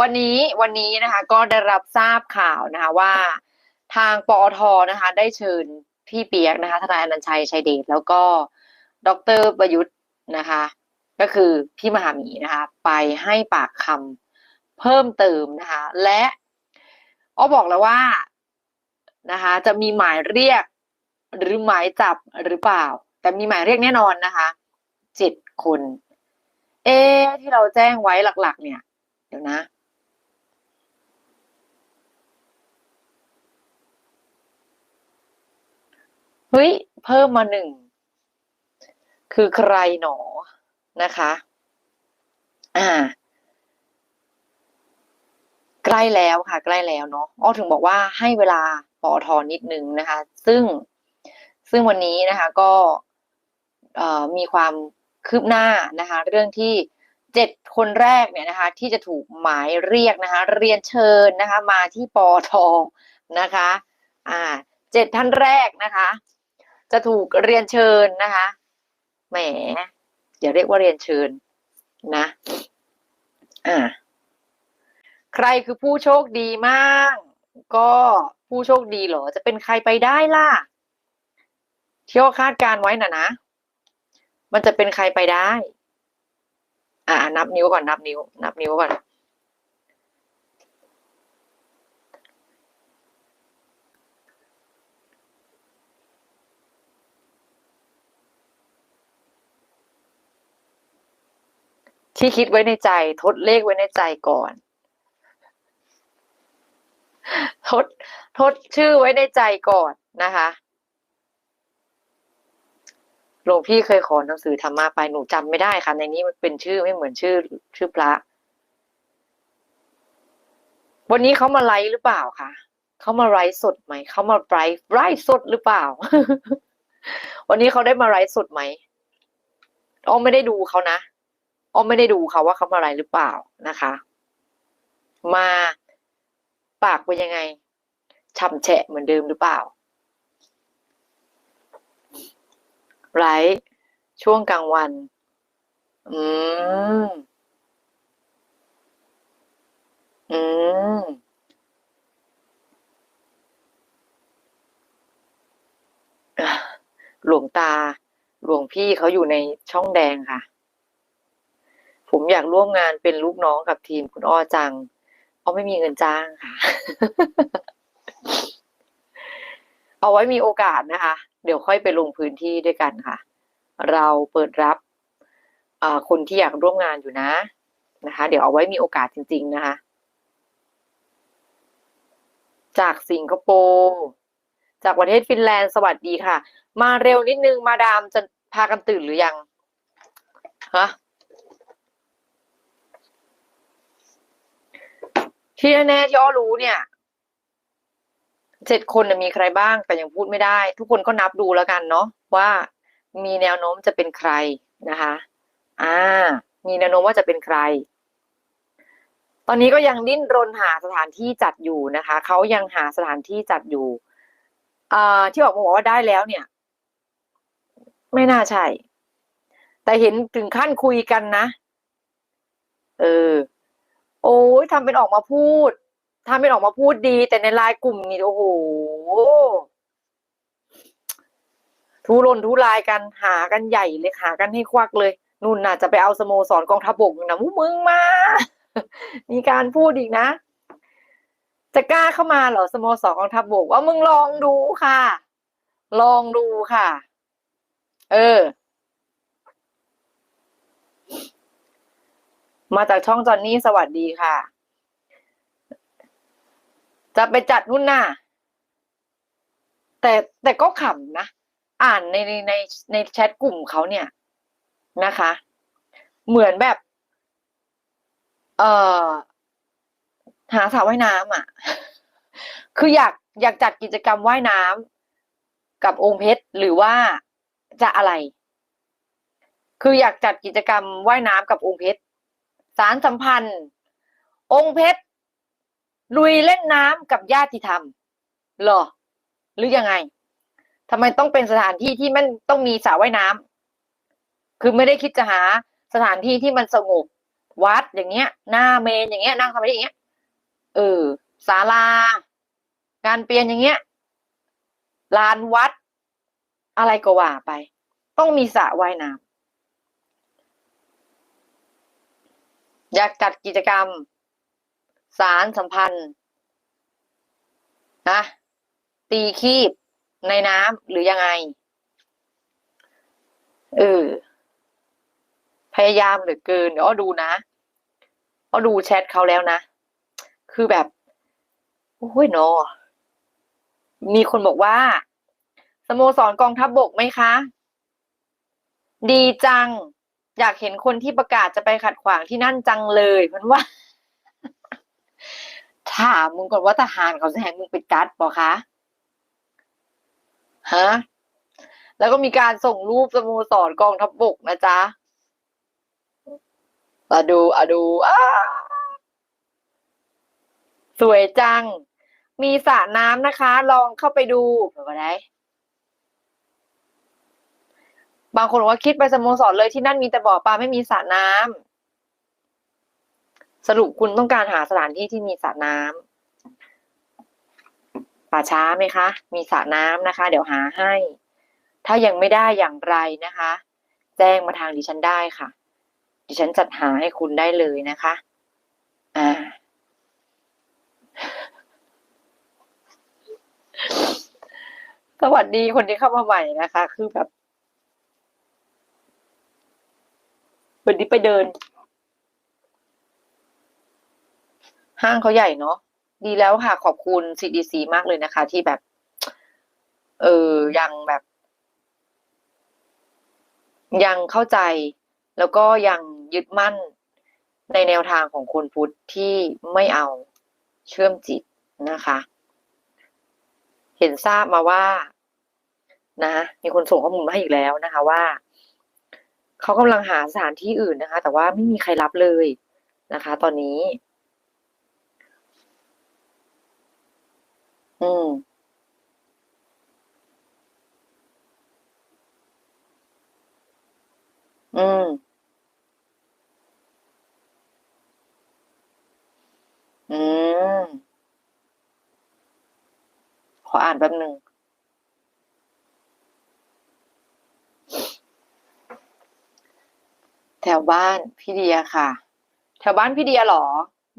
วันนี้วันนี้นะคะก็ได้รับทราบข่าวนะคะว่าทางปอทนะคะ ได้เชิญพี่เปียกนะคะทนายอนันชัยชัยเดชแล้วก็ดรประยุทธ์นะคะ ก็คือพี่มหามีนะคะ ไปให้ปากคำเพิ่มเติมนะคะ และอ้อบอกแล้วว่านะคะ จะมีหมายเรียกหรือหมายจับหรือเปล่า แต่มีหมายเรียกแน่นอนนะคะ จ็ดคนเอ๊ที่เราแจ้งไว้หลัก ๆ เนี่ย เดี๋ยวนะเฮ้ยเพิ่มมาหนึ่ง คือใครหนอนะคะ อ่า ใกล้แล้วค่ะ ใกล้แล้วเนาะอ้อถึงบอกว่าให้เวลาปอทอนิดนึงนะคะ ซึ่งซึ่งวันนี้นะคะ ก็มีความ คืบหน้านะคะเรื่องที่เจ็ดคนแรกเนี่ยนะคะที่จะถูกหมายเรียกนะคะเรียนเชิญนะคะมาที่ปอทอนะคะอ่าเจ็ดท่านแรกนะคะ จะถูกเรียนเชิญนะคะแหมอย่าเรียกว่าเรียนเชิญนะอ่าใครคือผู้โชคดีมาก ก็ผู้โชคดีเหรอ จะเป็นใครไปได้ล่ะที่ว่าคาดการไว้น่ะนะ มันจะเป็นใครไปได้ อ่า นับนิ้วก่อน นับนิ้ว นับนิ้วก่อน ที่คิดไว้ในใจ ทดเลขไว้ในใจก่อนทดทดชื่อไว้ในใจก่อนนะคะ หลวงพี่เคยขอหนังสือธรรมะไปหนูจำไม่ได้ค่ะ ในนี้มันเป็นชื่อไม่เหมือนชื่อ ชื่อพระ วันนี้เขามาไลฟ์หรือเปล่าคะเขามาไลฟ์สดไหมเขามาไลฟ์ไลฟ์สดหรือเปล่า วันนี้เขาได้มาไลฟ์สดไหมอ้อไม่ได้ดูเขานะอ้อไม่ได้ดูเขาว่าเขามาไลฟ์หรือเปล่านะคะ มาปากเป็นยังไงช่ำแฉะเหมือนเดิมหรือเปล่า ไรช่วงกลางวัน อืม อืม หลวงตา หลวงพี่เขาอยู่ในช่องแดงค่ะ ผมอยากร่วมงานเป็นลูกน้องกับทีมคุณอ้อจังอ้อไม่มีเงินจ้างค่ะ เอาไว้มีโอกาสนะคะ เดี๋ยวค่อยไปลงพื้นที่ด้วยกันค่ะ เราเปิดรับคนที่อยากร่วมงานอยู่นะนะคะ เดี๋ยวเอาไว้มีโอกาสจริง ๆ นะคะ จากสิงคโปร์จากประเทศฟินแลนด์สวัสดีค่ะ มาเร็วนิดนึงมาดามจะพากันตื่นหรือยังฮะที่แน่ๆที่อ้อรู้เนี่ย เจ็ดคนมีใครบ้างแต่ยังพูดไม่ได้ ทุกคนก็นับดูแล้วกันเนาะว่ามีแนวโน้มจะเป็นใครนะคะ อ่า มีแนวโน้มว่าจะเป็นใคร ตอนนี้ก็ยังดิ้นรนหาสถานที่จัดอยู่นะคะเขายังหาสถานที่จัดอยู่อ่าที่ออกมาบอกว่าได้แล้วเนี่ย ไม่น่าใช่ แต่เห็นถึงขั้นคุยกันนะ เออ โอ้ยทำเป็นออกมาพูด ทำเป็นออกมาพูดดี แต่ในไลน์กลุ่มนี่โอ้โหทุรนทุรายกันหากันใหญ่เลยหากันให้ควักเลยนู่นน่ะจะไปเอาสโมสรกองทัพบกนะมูมึงมา มีการพูดอีกนะ จะกล้าเข้ามาเหรอสโมสรกองทัพบกว่ามึงลองดูค่ะ ลองดูค่ะ เออ มาจากช่องจอนนี่สวัสดีค่ะ จะไปจัดนู่นน่ะแต่แต่ก็ขำนะ อ่านในในในในแชทกลุ่มเขาเนี่ยนะคะ เหมือนแบบ เอ่อ หาสระว่ายน้ำอะ คืออยากอยากจัดกิจกรรมว่ายน้ำกับองค์เพชรหรือว่าจะอะไร คืออยากจัดกิจกรรมว่ายน้ำกับองค์เพชรสารสัมพันธ์ องค์เพชร ลุยเล่นน้ำกับญาติธรรมหรอ หรือยังไงทำไมต้องเป็นสถานที่ที่มันต้องมีสระว่ายน้คือไม่ได้คิดจะหาสถานที่ที่มันสงบ วัดอย่างเงี้ย หน้าเมนอย่างเงี้ยนั่งสมาธิอย่างเงี้ยเออศาลา การเปลี่ยนอย่างเงี้ยลานวัด อะไรก็ว่าไป ต้องมีสระว่ายน้ำอยากจัดกิจกรรม สารสัมพันธ์นะตีคีบในน้ำหรือยังไงเออพยายามเหลือเกินเดี๋ยวอ้อดูนะอ้อดูแชทเขาแล้วนะ คือแบบโอ้ยนอมีคนบอกว่า สโมสรกองทัพบบกไหมคะ ดีจัง อยากเห็นคนที่ประกาศจะไปขัดขวางที่นั่นจังเลยมันว่า ถามมึงก่อนว่าทหารเขาจะให้มึงไปกัดปะคะฮะแล้วก็มีการส่งรูปสโมสรกองทัพบบกนะจ๊ะมาดูอะดูอ้าสวยจัง มีสระน้ำนะคะ ลองเข้าไปดูเผื่อได้บางคนว่าคิดไปสโมสรเลยที่นั่นมีแต่บ่อปลาไม่มีสระน้ำ สรุปคุณต้องการหาสถานที่ที่มีสระน้ำป่าช้าไหมคะ มีสระน้ำนะคะ เดี๋ยวหาให้ ถ้ายังไม่ได้อย่างไรนะคะ แจ้งมาทางดิฉันได้ค่ะ ดิฉันจัดหาให้คุณได้เลยนะคะ อ่า สวัสดีคนที่เข้ามาใหม่นะคะ คือแบบวันนี้ไปเดิน ห้างเขาใหญ่เนาะดีแล้วค่ะ ขอบคุณ CDC มากเลยนะคะ ที่แบบ เออยังแบบ ยังเข้าใจ แล้วก็ยังยึดมั่นในแนวทางของคนพุทธที่ไม่เอาเชื่อมจิตนะคะ เห็นทราบมาว่า นะ มีคนส่งข้อมูลมาให้อีกแล้วนะคะ ว่าเขากำลังหาสถานที่อื่นนะคะ แต่ว่าไม่มีใครรับเลยนะคะ ตอนนี้ อืม อืม อืม ขออ่านแป๊บหนึ่ง แถวบ้านพี่เดียค่ะ แถวบ้านพี่เดียเหรอ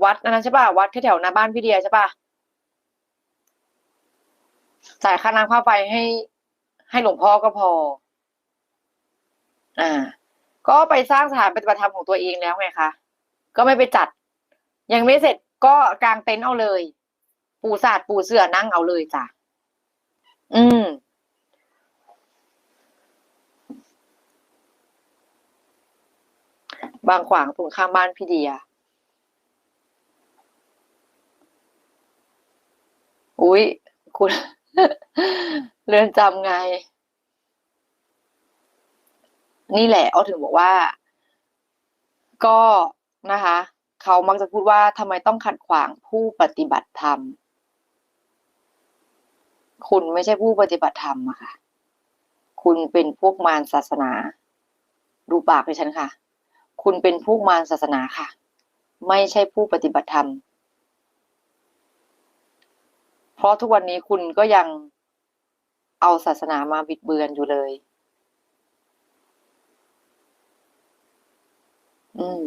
วัดอันนั้นใช่ป่ะ วัดแถวๆหน้าบ้านพี่เดียใช่ป่ะ จ่ายค่าน้ำค่าไฟให้ ให้หลวงพ่อก็พอ อ่า ก็ไปสร้างสถานปฏิบัติธรรมของตัวเองแล้วไงคะก็ไม่ไปจัด ยังไม่เสร็จก็กางเต็นท์เอาเลย ปูสาดปูเสื่อนั่งเอาเลยจ้ะอืมบางขวางตรงข้างบ้านพี่เดีย อุ๊ยคุณ เรือนจำไง นี่แหละอ้อถึงบอกว่า ก็นะคะ เขามักจะพูดว่าทำไมต้องขัดขวางผู้ปฏิบัติธรรม คุณไม่ใช่ผู้ปฏิบัติธรรมอะค่ะ คุณเป็นพวกมารศาสนา ดูปากดิฉันค่ะ คุณเป็นพวกมารศาสนาค่ะ ไม่ใช่ผู้ปฏิบัติธรรม เพราะทุกวันนี้คุณก็ยังเอาศาสนามาบิดเบือนอยู่เลย อืม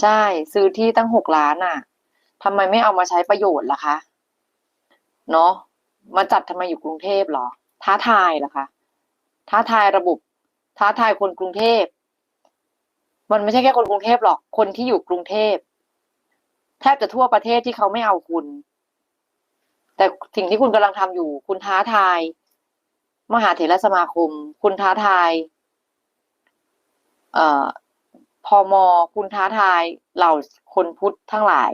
ใช่ ซื้อที่ตั้งหกล้านอะทำไมไม่เอามาใช้ประโยชน์ล่ะคะ เนาะมาจัดทำไมอยู่กรุงเทพหรอ ท้าทายเหรอคะ ท้าทายระบบ ท้าทายคนกรุงเทพ มันไม่ใช่แค่คนกรุงเทพหรอก คนที่อยู่กรุงเทพ แทบจะทั่วประเทศที่เขาไม่เอาคุณ แต่สิ่งที่คุณกำลังทำอยู่ คุณท้าทาย มหาเถรสมาคม คุณท้าทาย เอ่อพอมคุณท้าทายเหล่าคนพุทธทั้งหลาย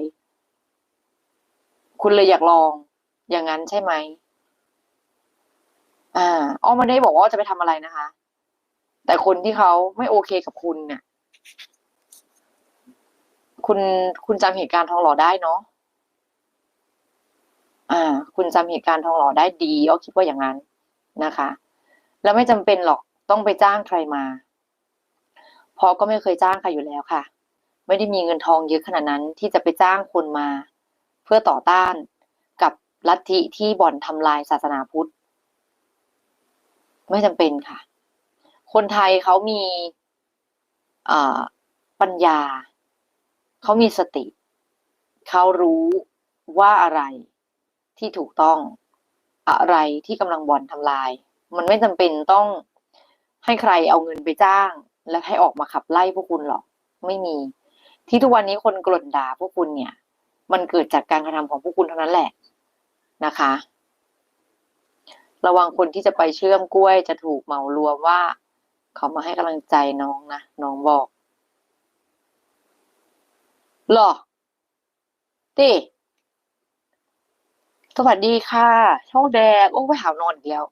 คุณเลยอยากลองอย่างนั้นใช่ไหมอ่าอ้อไม่ได้บอกว่าจะไปทำอะไรนะคะ แต่คนที่เขาไม่โอเคกับคุณเนี่ย คุณคุณจำเหตุการณ์ทองหล่อได้เนาะอ่า คุณจำเหตุการณ์ทองหล่อได้ดีอ้อคิดว่าอย่างนั้นนะคะ แล้วไม่จำเป็นหรอกต้องไปจ้างใครมาเพราะก็ไม่เคยจ้างใครอยู่แล้วค่ะ ไม่ได้มีเงินทองเยอะขนาดนั้นที่จะไปจ้างคนมา เพื่อต่อต้านกับลัทธิที่บ่อนทำลายศาสนาพุทธ ไม่จำเป็นค่ะ คนไทยเขามีปัญญา เขามีสติ เขารู้ว่าอะไรที่ถูกต้องอะไรที่กำลังบ่อนทำลาย มันไม่จำเป็นต้องให้ใครเอาเงินไปจ้าง แล้วให้ออกมาขับไล่พวกคุณหรอก ไม่มี ที่ทุกวันนี้คนกล่นด่าพวกคุณเนี่ย มันเกิดจากการกระทำของพวกคุณเท่านั้นแหละนะคะ ระวังคนที่จะไปเชื่อมกล้วยจะถูกเหมารวมว่า เขามาให้กำลังใจน้องนะน้องบอก หรอติสวัสดีค่ะ ช่องแดง โอ้ไปหาวนอนอีกแล้ว